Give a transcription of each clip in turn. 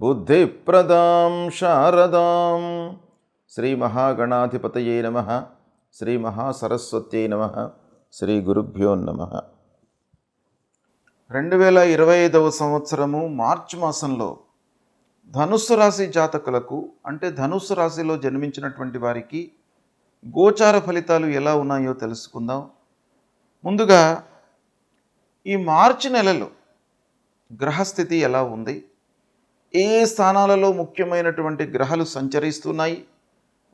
బుద్ధిప్రదాం శారదాం. శ్రీ మహాగణాధిపతయే నమ. శ్రీ మహాసరస్వత్యై నమ. శ్రీ గురుభ్యో నమ. రెండు వేల ఇరవై ఐదవ సంవత్సరము మార్చి మాసంలో ధనుస్సు రాశి జాతకులకు అంటే ధనుస్సు రాశిలో జన్మించినటువంటి వారికి గోచార ఫలితాలు ఎలా ఉన్నాయో తెలుసుకుందాం. ముందుగా ఈ మార్చి నెలలో గ్రహస్థితి ఎలా ఉంది? ఏ స్థానాలలో ముఖ్యమైనటువంటి గ్రహాలు సంచరిస్తున్నాయి?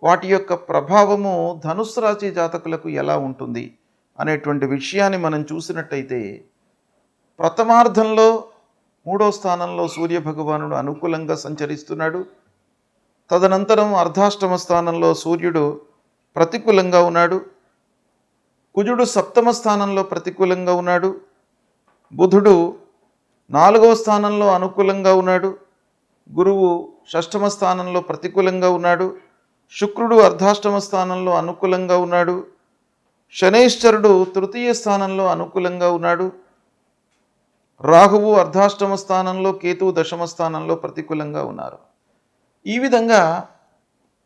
వాటి యొక్క ప్రభావము ధనుసు రాశి జాతకులకు ఎలా ఉంటుంది? అనేటువంటి విషయాన్ని మనం చూసినట్టయితే ప్రథమార్థంలో మూడో స్థానంలో సూర్య భగవానుడు అనుకూలంగా సంచరిస్తున్నాడు. తదనంతరం అర్ధాష్టమ స్థానంలో సూర్యుడు ప్రతికూలంగా ఉన్నాడు. కుజుడు సప్తమ స్థానంలో ప్రతికూలంగా ఉన్నాడు. బుధుడు నాలుగవ స్థానంలో అనుకూలంగా ఉన్నాడు. గురువు షష్టమ స్థానంలో ప్రతికూలంగా ఉన్నాడు. శుక్రుడు అర్ధాష్టమ స్థానంలో అనుకూలంగా ఉన్నాడు. శనైశ్వరుడు తృతీయ స్థానంలో అనుకూలంగా ఉన్నాడు. రాహువు అర్ధాష్టమ స్థానంలో కేతువు దశమ స్థానంలో ప్రతికూలంగా ఉన్నారు. ఈ విధంగా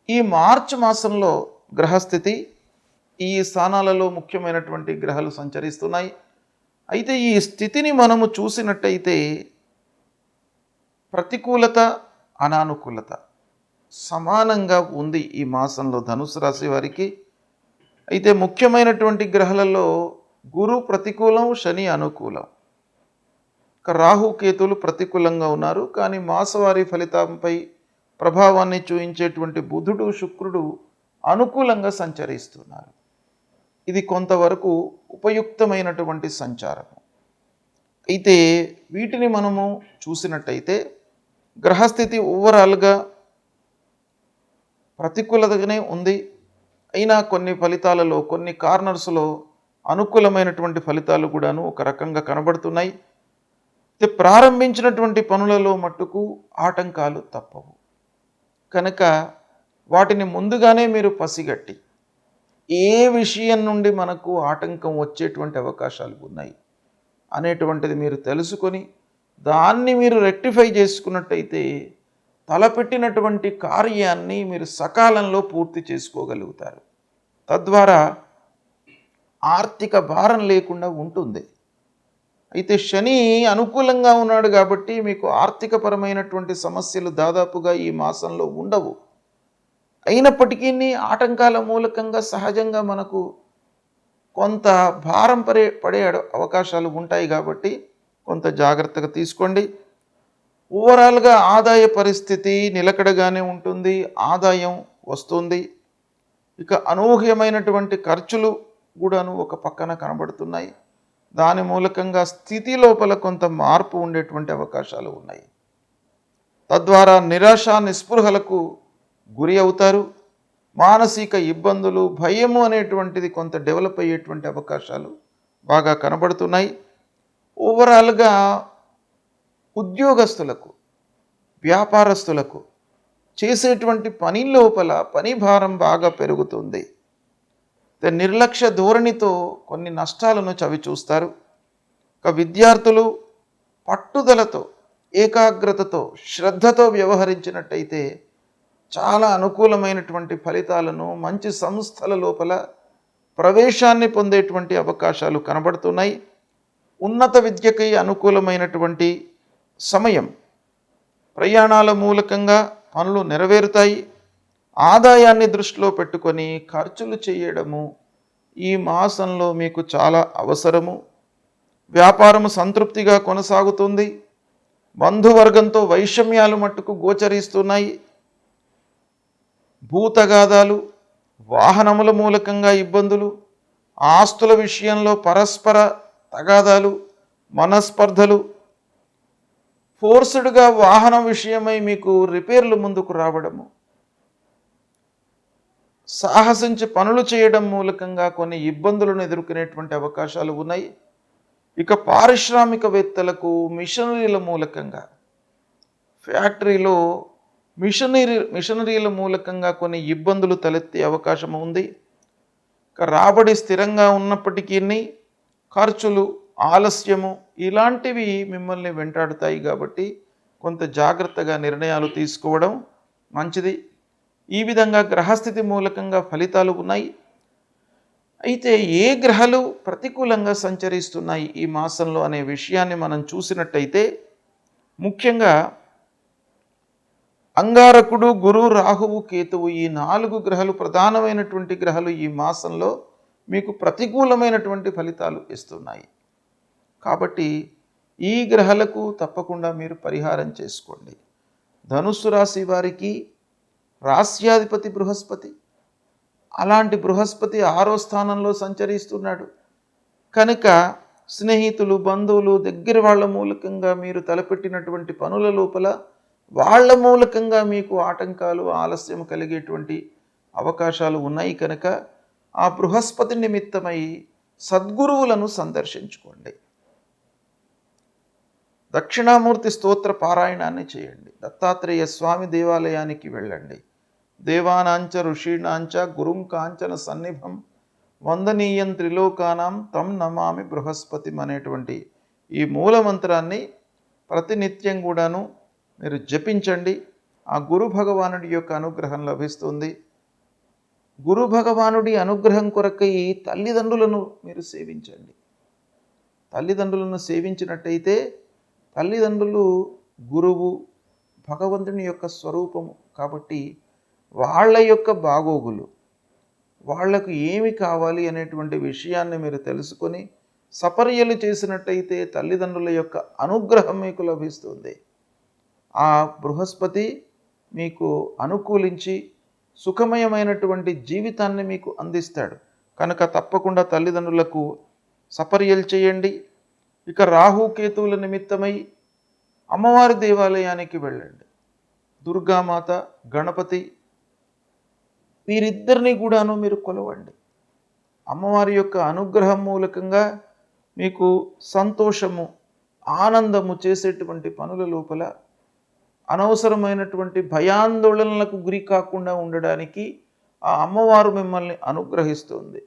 ఈ మార్చి మాసంలో గ్రహస్థితి ఈ స్థానాలలో ముఖ్యమైనటువంటి గ్రహాలు సంచరిస్తున్నాయి. అయితే ఈ స్థితిని మనము చూసినట్టయితే ప్రతికూలత అనానుకూలత. సమానంగా ఉంది ఈ మాసంలో ధనుసు రాశి వారికి. అయితే ముఖ్యమైనటువంటి గ్రహాలలో గురు ప్రతికూలం శని అనుకూలం. రాహుకేతులు రాహు కేతులు ప్రతికూలంగా ఉన్నారు. కానీ మాసవారి ఫలితంపై ప్రభావాన్ని చూపించేటువంటి బుధుడు శుక్రుడు అనుకూలంగా సంచరిస్తున్నారు. ఇది కొంతవరకు ఉపయుక్తమైనటువంటి సంచారం అయితే వీటిని మనము చూసినట్టయితే గ్రహస్థితి ఓవరాల్గా ప్రతికూలతగానే ఉంది. అయినా కొన్ని ఫలితాలలో కొన్ని కార్నర్స్లో అనుకూలమైనటువంటి ఫలితాలు కూడాను ఒక రకంగా కనబడుతున్నాయి. అయితే ప్రారంభించినటువంటి పనులలో మట్టుకు ఆటంకాలు తప్పవు. కనుక వాటిని ముందుగానే మీరు పసిగట్టి ఏ విషయం నుండి మనకు ఆటంకం వచ్చేటువంటి అవకాశాలు ఉన్నాయి అనేటువంటిది మీరు తెలుసుకొని దాన్ని మీరు రెక్టిఫై చేసుకున్నట్టయితే తలపెట్టినటువంటి కార్యాన్ని మీరు సకాలంలో పూర్తి చేసుకోగలుగుతారు. తద్వారా ఆర్థిక భారం లేకుండా ఉంటుంది. అయితే శని అనుకూలంగా ఉన్నాడు కాబట్టి మీకు ఆర్థికపరమైనటువంటి సమస్యలు దాదాపుగా ఈ మాసంలో ఉండవు. అయినప్పటికీ ఆటంకాల మూలకంగా సహజంగా మనకు కొంత భారం పడే పడే అవకాశాలు ఉంటాయి కాబట్టి కొంత జాగ్రత్తగా తీసుకోండి. ఓవరాల్గా ఆదాయ పరిస్థితి నిలకడగానే ఉంటుంది. ఆదాయం వస్తుంది. ఇక అనూహ్యమైనటువంటి ఖర్చులు కూడాను ఒక పక్కన కనబడుతున్నాయి. దాని మూలకంగా స్థితి లోపల కొంత మార్పు ఉండేటువంటి అవకాశాలు ఉన్నాయి. తద్వారా నిరాశ నిస్పృహలకు గురి అవుతారు. మానసిక ఇబ్బందులు భయము అనేటువంటిది కొంత డెవలప్ అయ్యేటువంటి అవకాశాలు బాగా కనబడుతున్నాయి. ఓవరాల్గా ఉద్యోగస్తులకు వ్యాపారస్తులకు చేసేటువంటి పని లోపల పని భారం బాగా పెరుగుతుంది. నిర్లక్ష్య ధోరణితో కొన్ని నష్టాలను చవి చూస్తారు. ఇక విద్యార్థులు పట్టుదలతో ఏకాగ్రతతో శ్రద్ధతో వ్యవహరించినట్టయితే చాలా అనుకూలమైనటువంటి ఫలితాలను మంచి సంస్థల లోపల ప్రవేశాన్ని పొందేటువంటి అవకాశాలు కనబడుతున్నాయి. ఉన్నత విద్యకై అనుకూలమైనటువంటి సమయం. ప్రయాణాల మూలకంగా పనులు నెరవేరుతాయి. ఆదాయాన్ని దృష్టిలో పెట్టుకొని ఖర్చులు చేయడము ఈ మాసంలో మీకు చాలా అవసరము. వ్యాపారము సంతృప్తిగా కొనసాగుతుంది. బంధువర్గంతో వైషమ్యాలు మట్టుకు గోచరిస్తున్నాయి. భూతగాదాలు వాహనముల మూలకంగా ఇబ్బందులు ఆస్తుల విషయంలో పరస్పర తగాదాలు మనస్పర్ధలు ఫోర్స్డ్గా వాహనం విషయమై మీకు రిపేర్లు ముందుకు రావడము సాహసించి పనులు చేయడం మూలకంగా కొన్ని ఇబ్బందులను ఎదుర్కొనేటువంటి అవకాశాలు ఉన్నాయి. ఇక పారిశ్రామికవేత్తలకు మిషనరీల మూలకంగా ఫ్యాక్టరీలో మిషనరీ మిషనరీల మూలకంగా కొన్ని ఇబ్బందులు తలెత్తే అవకాశం ఉంది. ఇక రాబడి స్థిరంగా ఉన్నప్పటికీ ఖర్చులు ఆలస్యము ఇలాంటివి మిమ్మల్ని వెంటాడుతాయి కాబట్టి కొంత జాగ్రత్తగా నిర్ణయాలు తీసుకోవడం మంచిది. ఈ విధంగా గ్రహస్థితి మూలకంగా ఫలితాలు ఉన్నాయి. అయితే ఏ గ్రహాలు ప్రతికూలంగా సంచరిస్తున్నాయి ఈ మాసంలో అనే విషయాన్ని మనం చూసినట్టయితే ముఖ్యంగా అంగారకుడు గురు రాహువు కేతువు ఈ నాలుగు గ్రహాలు ప్రధానమైనటువంటి గ్రహాలు ఈ మాసంలో మీకు ప్రతికూలమైనటువంటి ఫలితాలు ఇస్తున్నాయి. కాబట్టి ఈ గ్రహాలకు తప్పకుండా మీరు పరిహారం చేసుకోండి. ధనుస్సు రాశి వారికి రాస్యాధిపతి బృహస్పతి అలాంటి బృహస్పతి ఆరో స్థానంలో సంచరిస్తున్నాడు. కనుక స్నేహితులు బంధువులు దగ్గర వాళ్ళ మూలకంగా మీరు తలపెట్టినటువంటి పనుల లోపల వాళ్ళ మూలకంగా మీకు ఆటంకాలు ఆలస్యం కలిగేటువంటి అవకాశాలు ఉన్నాయి కనుక ఆ బృహస్పతి నిమిత్తమై సద్గురువులను సందర్శించుకోండి. దక్షిణామూర్తి స్తోత్ర పారాయణాన్ని చేయండి. దత్తాత్రేయ స్వామి దేవాలయానికి వెళ్ళండి. దేవానాంచ ఋషీణాంచ గురుం కాంచన సన్నిభం వందనీయం త్రిలోకానాం తం నమామి బృహస్పతి అనేటువంటి ఈ మూల మంత్రాన్ని ప్రతినిత్యం కూడాను మీరు జపించండి. ఆ గురు భగవానుడి యొక్క అనుగ్రహం లభిస్తుంది. గురు భగవానుడి అనుగ్రహం కొరకై తల్లిదండ్రులను మీరు సేవించండి. తల్లిదండ్రులను సేవించినట్టయితే తల్లిదండ్రులు గురువు భగవంతుని యొక్క స్వరూపము కాబట్టి వాళ్ళ యొక్క బాగోగులు వాళ్ళకు ఏమి కావాలి అనేటువంటి విషయాన్ని మీరు తెలుసుకొని సపర్యలు చేసినట్టయితే తల్లిదండ్రుల యొక్క అనుగ్రహం మీకు లభిస్తుంది. ఆ బృహస్పతి మీకు అనుకూలించి సుఖమయమైనటువంటి జీవితాన్ని మీకు అందిస్తాడు. కనుక తప్పకుండా తల్లిదండ్రులకు సపర్యలు చేయండి. ఇక రాహుకేతువుల నిమిత్తమై అమ్మవారి దేవాలయానికి వెళ్ళండి. దుర్గామాత గణపతి వీరిద్దరిని కూడాను మీరు కొలవండి. అమ్మవారి యొక్క అనుగ్రహం మూలకంగా మీకు సంతోషము ఆనందము చేసేటువంటి పనుల లోపల అనవసరమైనటువంటి భయాందోళనలకు గురి కాకుండా ఉండడానికి ఆ అమ్మవారు మిమ్మల్ని అనుగ్రహిస్తుంది.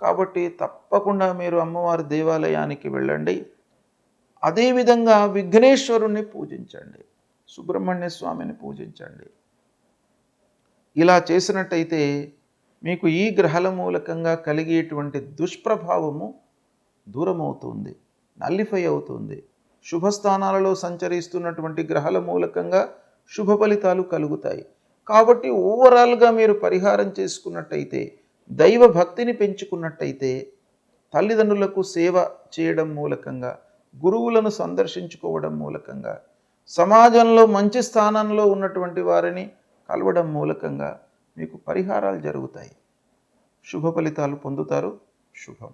కాబట్టి తప్పకుండా మీరు అమ్మవారి దేవాలయానికి వెళ్ళండి. అదేవిధంగా విఘ్నేశ్వరుణ్ణి పూజించండి. సుబ్రహ్మణ్య స్వామిని పూజించండి. ఇలా చేసినట్టయితే మీకు ఈ గ్రహాల మూలకంగా కలిగేటువంటి దుష్ప్రభావము దూరమవుతుంది నల్లిఫై అవుతుంది. శుభస్థానాలలో సంచరిస్తున్నటువంటి గ్రహాల మూలకంగా శుభ ఫలితాలు కలుగుతాయి. కాబట్టి ఓవరాల్గా మీరు పరిహారం చేసుకున్నట్టయితే దైవ భక్తిని పెంచుకున్నట్టయితే తల్లిదండ్రులకు సేవ చేయడం మూలకంగా గురువులను సందర్శించుకోవడం మూలకంగా సమాజంలో మంచి స్థానంలో ఉన్నటువంటి వారిని కలవడం మూలకంగా మీకు పరిహారాలు జరుగుతాయి. శుభ ఫలితాలు పొందుతారు. శుభం.